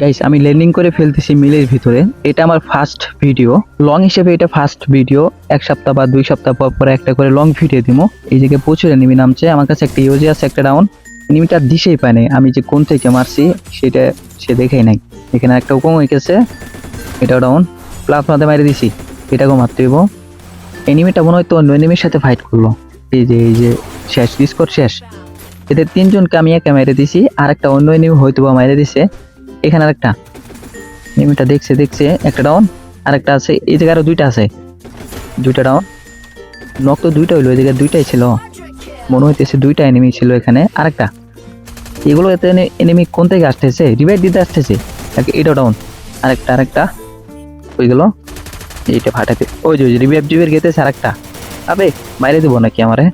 Guys আমি landing করে ফেলতেছি মিলের ভিতরে। এটা আমার ফার্স্ট ভিডিও লং হিসেবে এটা ফার্স্ট ভিডিও এক সপ্তাহ বা দুই সপ্তাহ পর পর একটা করে লং ভিডিও দিব এই জায়গায় প্রচুর এনিমি নামছে। আমার কাছে একটা ইউজি আছে, একটা ডাউন এনিমিটা দিশেই পায় নাই। আমি যে কোন থেকে মারছি, সেটা সে দেখেই নাই। এখানে একটা উকম হয়ে গেছে এটাও ডাউন প্লাস মাঝে মারি দিছি। এটাকেও মারতে হইব। এনিমিটা মনে হয় তো অন্য এনিমির সাথে ফাইট করল। এই যে এই যে, শেষ ডিসকোর শেষ। এদের তিনজনকে আমি একা মেরে দিছি। আর একটা অন্য এনিমি হয়তো বা মেরে দিছে। এখানে আরেকটা। এনিমিটা দেখছে দেখছে, একটা ডাউন আরেকটা আছে, এই জায়গায় আরও দুইটা আছে। দুইটা ডাউন নক তো দুইটা হইল এই জায়গায় দুইটাই ছিল। মনে হইতেছে দুইটা এনিমি ছিল এখানে, আরেকটা। এগুলো এতে এনিমি কোন থেকে আসতেছে? রিভাইভ দিতে আসতেছে। এটা ডাউন আরেকটা আরেকটা। ওই গেল। এইটা ফাটাতে, ওই যে রিভাইভ টিভের গেতেছে আরেকটা। আবে বাইরে দেবো নাকি আমারে?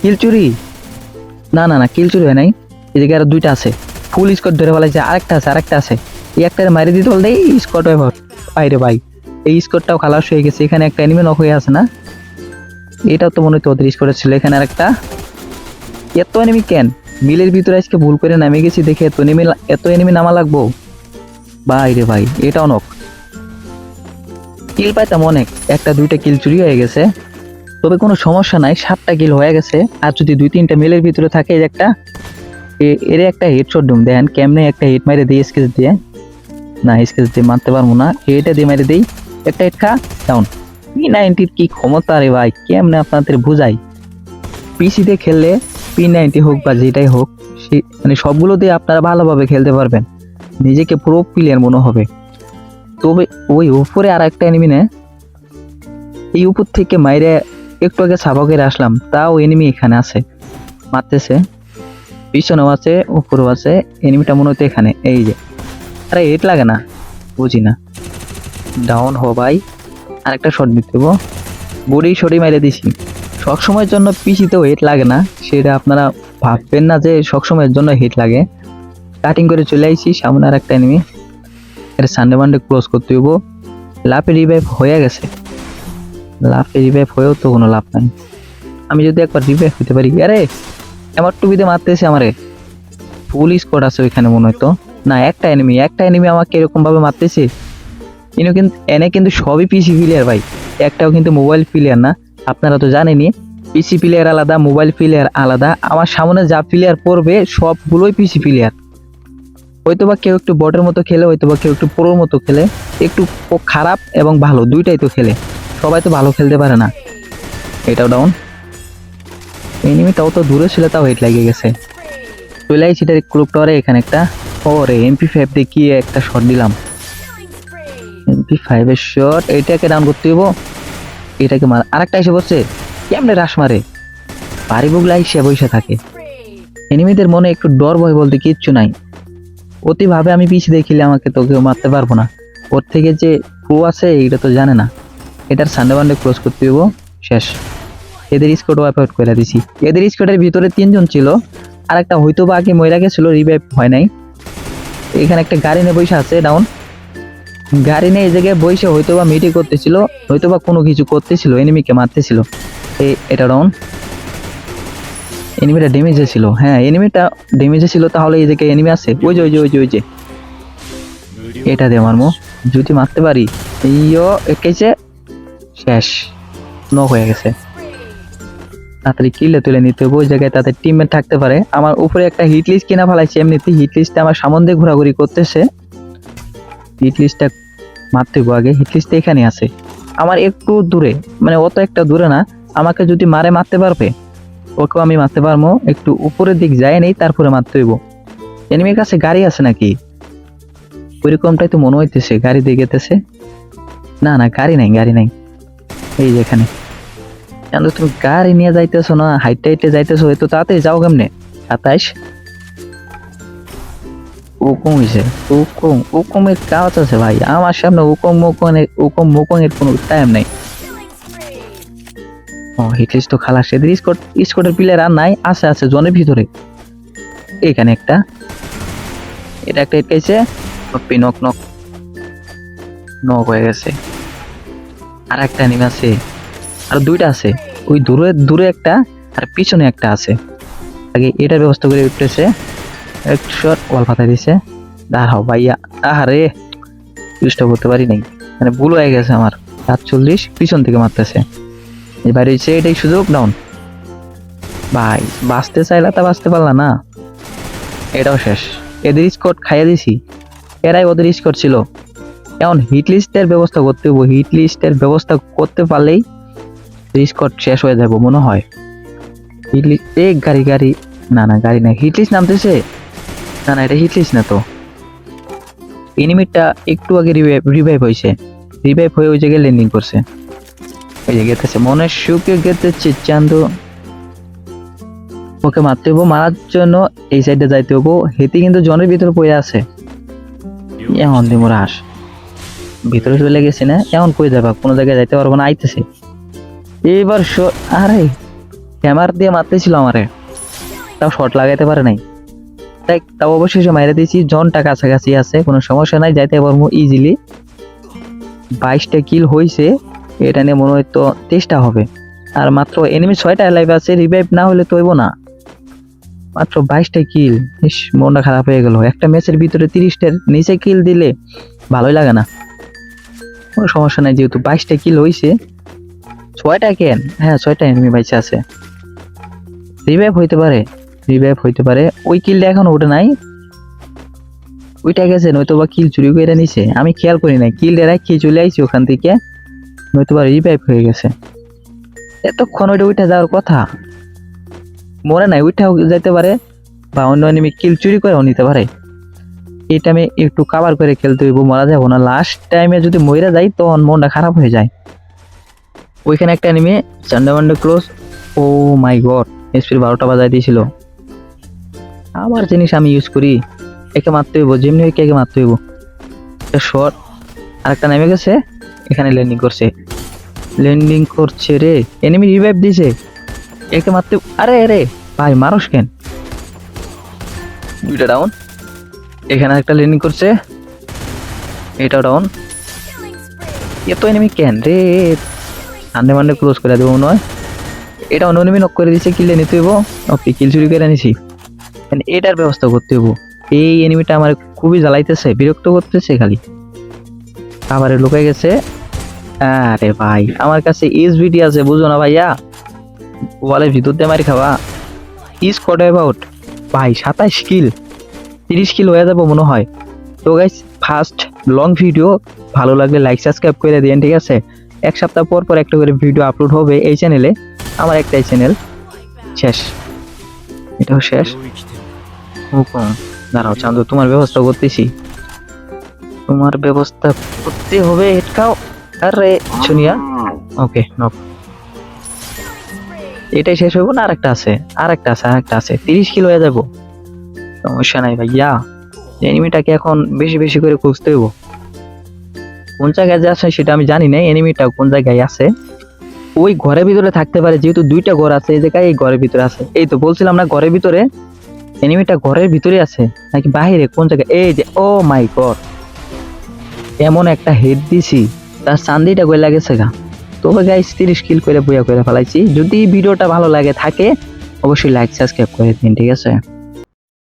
কিল চুরি? না না না, কিল চুরি হয় নাই। জায়গায় আরও দুইটা আছে। ফুল স্কট ধরে ফেলাইছে, আরেকটা আছে আরেকটা আছে। এই একটা মারি দিতে বলতে এই স্কট হয়ে বাইরে ভাই এই স্কটটাও খালাস হয়ে গেছে, এখানে একটা নক হয়ে আছে না? এটাও তো মনে হচ্ছে ওদের স্কোরের ছিল, এখানে আরেকটা। এত এনিমি কেন? মিলের ভিতরে আজকে ভুল করে নামে গেছি দেখে এত এনিমি এত এনিমি নামা লাগবো। ভাই রে ভাই, এটাও নক কিল পাইতাম অনেক, একটা, দুইটা কিল চুরি হয়ে গেছে। তবে কোনো সমস্যা নাই, সাতটা কিল হয়ে গেছে। আর যদি দুই তিনটা মিলের ভিতরে থাকে একটা এর একটা হেডশট ডুম দেন কেমনে একটা হেড মারে দিই স্কেচ দিয়ে। না স্কেচ দিয়ে মারতে পারব না। হেডটা দিয়ে মারে দিই। একটা হেড খা ডাউন পি নাইনটির কি ক্ষমতা রে ভাই? কেমনে আপনাদের বুঝাই? পিসিতে খেললে পি নাইনটি হোক বা যেটাই হোক, সে মানে সবগুলো দিয়ে আপনারা ভালোভাবে খেলতে পারবেন। নিজেকে প্রো প্লেয়ার মনে হবে। তবে ওই উপরে আর একটা এনিমি না। এই উপর থেকে মাইরে একটু আগে সাবকের আসলাম, তাও এনিমি এখানে আছে। মারতেছে। পিছনেও আছে, উপরেও আছে এনিমিটা মনে হচ্ছে এখানে, এই যে। আরে হেট লাগে না, বুঝি না। ডাউন হো ভাই, আরেকটা শট দিতে দেবো বডি শটই মেরে দিছি। সবসময়ের জন্য পিসিতেও হেট লাগে না, সেটা আপনারা ভাববেন না যে সবসময়ের জন্য হিট লাগে। কাটিং করে চলে আইছি, সামনে আর একটা এনিমি এটা সানডে মানডে ক্লোজ করতে হইব লাফে রিভাইভ হয়ে গেছে। লাফে রিভাইভ হয়েও তো কোনো লাভ নাই। আমি যদি একবার রিভাইভ হতে পারি আরে আমার টুবিতে মারতেছে আমারে। ফুল স্কোয়াড আছে ওইখানে মনে হয়তো না, একটা এনিমি একটা এনিমি আমাকে এরকম ভাবে মারতেছে। ইনি কিন্তু, এনে কিন্তু সবই পিসি প্লেয়ার ভাই। একটাও কিন্তু মোবাইল প্লেয়ার না। আপনারা তো জানেনই পিসি প্লেয়ার আলাদা মোবাইল প্লেয়ার আলাদা। আমার সামনে যা প্লেয়ার পড়বে, সবগুলোই পিসি প্লেয়ার হয়তো বা কেউ একটু বটের মতো খেলে হয়তো বা কেউ একটু প্রোর মতো খেলে। একটু খারাপ এবং ভালো, দুইটাই তো খেলে। সবাই তো ভালো খেলতে পারে না। এটাও ডাউন এনিমিটাও তো দূরে ছিল, তাও হিট লাগিয়ে গেছে। চলে আইছি এটা ক্লুপ টাওয়ারে এখানে একটা। ওরে এমপি ফাইভ কি একটা শট দিলাম। এমপি ফাইভের শট এটাকে ডাউন করতে হইব। এটাকে মার আর আরেকটা এসে বসছে। কেমনে রাস মারে? বাড়ি বুগলা এসে বসে থাকে। এনিমিদের মনে একটু ডর ভয় বলতে কিচ্ছু নাই। অতিভাবে আমি পিছিয়ে দেখিলে আমাকে তো কেউ মারতে পারব না। ওর থেকে যে প্রো আছে, এইটা তো জানে না। এটার সানডে বান্ডে ক্লোজ করতে হইব। শেষ। এদের স্কোয়াড ওয়াইপ আউট করে দিছি। এদের স্কোয়াডের ভিতরে তিনজন ছিল আর একটা হয়তো বা আগে মহিলা গেছিল রিভাইভ হয় নাই। এখানে একটা গাড়ি নিয়ে বসে আছে ডাউন গাড়ি নিয়ে এই জায়গায় বসে হয়তো বা মিটিং করতেছিল হয়তো বা কোনো কিছু করতেছিল এনিমিকে মারতেছিল। এই এটা ডাউন এনিমিটা ড্যামেজে ছিল হ্যাঁ এনিমিটা ড্যামেজে ছিল, তাহলে এই জায়গায় এনিমি আছে। ওই যে ওই যে ওই যে ওই যে। এটা দে মারমো। যদি মারতে পারি, ইয়ো একেছে শেষ। নক হয়ে গেছে। তাড়াতাড়ি কিলে তুলে নিতে হবে, ওই জায়গায় তাদের টিমমেট থাকতে পারে। আমার উপরে একটা হিট লিস্ট কিনা ফেলাইছে এমনিতে হিট লিস্টে আমার সামন ঘোরাঘুরি করতেছে। হিট লিস্টটা মারতে আগে হিট লিস্টটা এখানে আছে। আমার একটু দূরে মানে অত একটা দূরে না, আমাকে যদি মারে মারতে পারবে, ওকেও আমি মারতে পারব। একটু উপরের দিক যায় নেই, তারপরে মারতে হইব। এনিমির কাছে গাড়ি আছে নাকি? ওইরকমটাই তো মনে হইতেছে, গাড়ি দিয়ে গেতেছে। না না, গাড়ি নাই গাড়ি নাই। এই যে এখানে তুমি গাড়ি নিয়ে যাইতেছো না, হাইটে হাইটে যাইতেছো, এত তাড়াতাড়ি যাও কেমনে? সাতাইশ? উকুম হয়েছে উকুম, উকুমের কাজ আছে ভাই, আমার সামনে উকুম মুকুমের উকুম মুকুমের কোনো টাইম নাই। ও হিটলিস তো খালাস, এদের স্কট স্কটের প্লেয়ার আর নাই, আছে আছে, জনের ভিতরে। এখানে একটা, এটা একটা এটকাইছে নক নক নক হয়ে গেছে। আর একটা নিম আছে, আর দুইটা আছে। ওই দূরে দূরে একটা আর পিছনে একটা আছে। আগে এটার ব্যবস্থা করে উঠতেছে। এক শট ওয়াল ফাতাই দিছে। দাঁড়াও ভাইয়া। আহারে ইউজটা করতে পারি নাই। মানে ভুল হয়ে গেছে আমার। সাতচল্লিশ পিছন থেকে মারতেছে। এবার হচ্ছে এটাই সুযোগ ডাউন ভাই, বাঁচতে চাইলা তা বাঁচতে পারলা না। এটাও শেষ। এদের স্কট খাইয়ে দিছি। এরাই ওদের স্কট ছিল। এখন হিট লিস্টের ব্যবস্থা করতে হব হিট লিস্টের ব্যবস্থা করতে পারলেই স্কট শেষ হয়ে যাব, মনে হয়। হিট লিস্ট এ, গাড়ি গাড়ি। না না, গাড়ি না হিট লিস্ট নামতেছে। না না, এটা হিট লিস্ট না তো। এনিমিটটা একটু আগে রিভাইভ রিভাইভ হয়েছে। রিভাইভ হয়ে ওই জায়গায় ল্যান্ডিং করছে। ওই যে গেতেছে, মনের সুখে গেতেছে চান্দু ওকে মারতে হব, মারার জন্য এই সাইডে যাইতে হব। হেতি কিন্তু জনের ভিতরে পড়ে আছে। এমন দিমোর হাস ভিতরে চলে গেছে না? এমন কই যাবা? কোনো জায়গায় যাইতে পারব না, আইতেছে। এইবার আরে ক্যামেরা দিয়ে মারতেছিল আমারে। তাও শট লাগাইতে পারে নাই। তাই তাও অবশেষে মাইরে দিয়েছি। জনটা কাছাকাছি আছে, কোনো সমস্যা নাই, যাইতে পারব ইজিলি বাইশটা কিল হয়েছে এটা নিয়ে মনে হয় তো তেইশটা হবে। আর মাত্র এনিমি ছয়টা লাইভ আছে রিভাইভ না হলে তো না। মাত্র বাইশটা কিল ইস, মনটা খারাপ হয়ে গেল। একটা ম্যাচের ভিতরে তিরিশটার নিচে কিল দিলে ভালোই লাগে না। কোনো সমস্যা নাই, যেহেতু বাইশটা কিল হয়েছে ছয়টা কেন? হ্যাঁ ছয়টা এনিমি বাইচে আছে। রিভাইভ হইতে পারে রিভাইভ হইতে পারে। ওই কিলটা এখন ওটা নাই। ওইটা গেছে নয়তো বা কিল চুরি করে নিছে। আমি খেয়াল করি নাই কিল রাখি চলে আইছি ওখান থেকে নয়তো বা রিভাইভ হয়ে গেছে। এতক্ষণ ওইটা উঠে যাওয়ার কথা। মনে নাই, উঠাও যাইতে পারে, বা অন্য এনিমি কিল চুরি করেও নিতে পারে। এই টাইমে একটু কাভার করে খেলতে হইব, মারা যাব না। লাস্ট টাইমে যদি মইরা যাই, তখন মনটা খারাপ হয়ে যায়। ওইখানে একটা এনিমি চান্ডামান্ডা ক্লোজ ও মাই গড এসপির বারোটা বাজায় দিয়েছিল। আমার জিনিস আমি ইউজ করি, একে মারতে হইব, যেমনি হইকে একে মারতে হইব। একটা শট আরেকটা নেমে গেছে, এখানে ল্যান্ডিং করছে। ল্যান্ডিং করছে রে এনিমি রিভাইভ দিছে। একে মারতে, আরে আরে, ভাই মানুষ কেন? দুইটা ডাউন এখানে একটা ল্যান্ডিং করছে, এটাও ডাউন এত এনিমি কেন রে? সানডে মানডে ক্লোজ করে দেবো মনে হয়। এটা অন্য এনিমি নক করে দিছে কিলে নিতে হইব। ওকে কিল চুরি করে নিছি And এটার ব্যবস্থা করতে হইব। এই এনিমিটা আমার খুবই জ্বালাইতেছে, বিরক্ত করতেছে খালি। আবার লুকাই গেছে। আরে ভাই, আমার কাছে এসভিডি আছে, বুঝো না ভাইয়া। ওয়ালের ভিতর দিয়ে মারি খাওয়া ইস কট অ্যাবাউট ভাই, সাতাইশ কিল তিরিশ কিল হয়ে যাব মনে হয়। তো গাইস ফার্স্ট লং ভিডিও ভালো লাগলে লাইক সাবস্ক্রাইব করে দিন ঠিক আছে? এক সপ্তাহ পর পর একটা করে ভিডিও আপলোড হবে এই চ্যানেলে আমার একটাই চ্যানেল শেষ। এটাও শেষ। দাঁড়াও চান্দু, তোমার ব্যবস্থা করতেছি। তোমার ব্যবস্থা করতে হবে এটাও আরে, শুনিয়া। Okay, knock. এটাই শেষ হইব না? আরেকটা আছে আরেকটা আছে আরেকটা আছে। তিরিশ কিলো হয়ে যাব। সমস্যা নাই ভাইয়া। এনিমিটাকে এখন বেশি বেশি করে খুঁজতে হইব। কোন জায়গায় যে আছে সেটা আমি জানি না এনিমিটা কোন জায়গায় আছে। ওই ঘরের ভিতরে থাকতে পারে, যেহেতু দুইটা ঘর আছে, এই জায়গায় এই ঘরের ভিতরে আছে। এই তো বলছিলাম না, ঘরের ভিতরে? এনিমিটা ঘরের ভিতরে আছে, নাকি বাইরে, কোন জায়গায়? এই যে, ও মাই গড। এমন একটা হেড দিছি, তার চান্দিটা গই লাগেছে গা। তবে গাইস তিরিশ কিল করে বইয়া করে ফেলাইছি। যদি ভিডিওটা ভালো লাগে থাকে, অবশ্যই লাইক সাবস্ক্রাইব করে দিন, ঠিক আছে?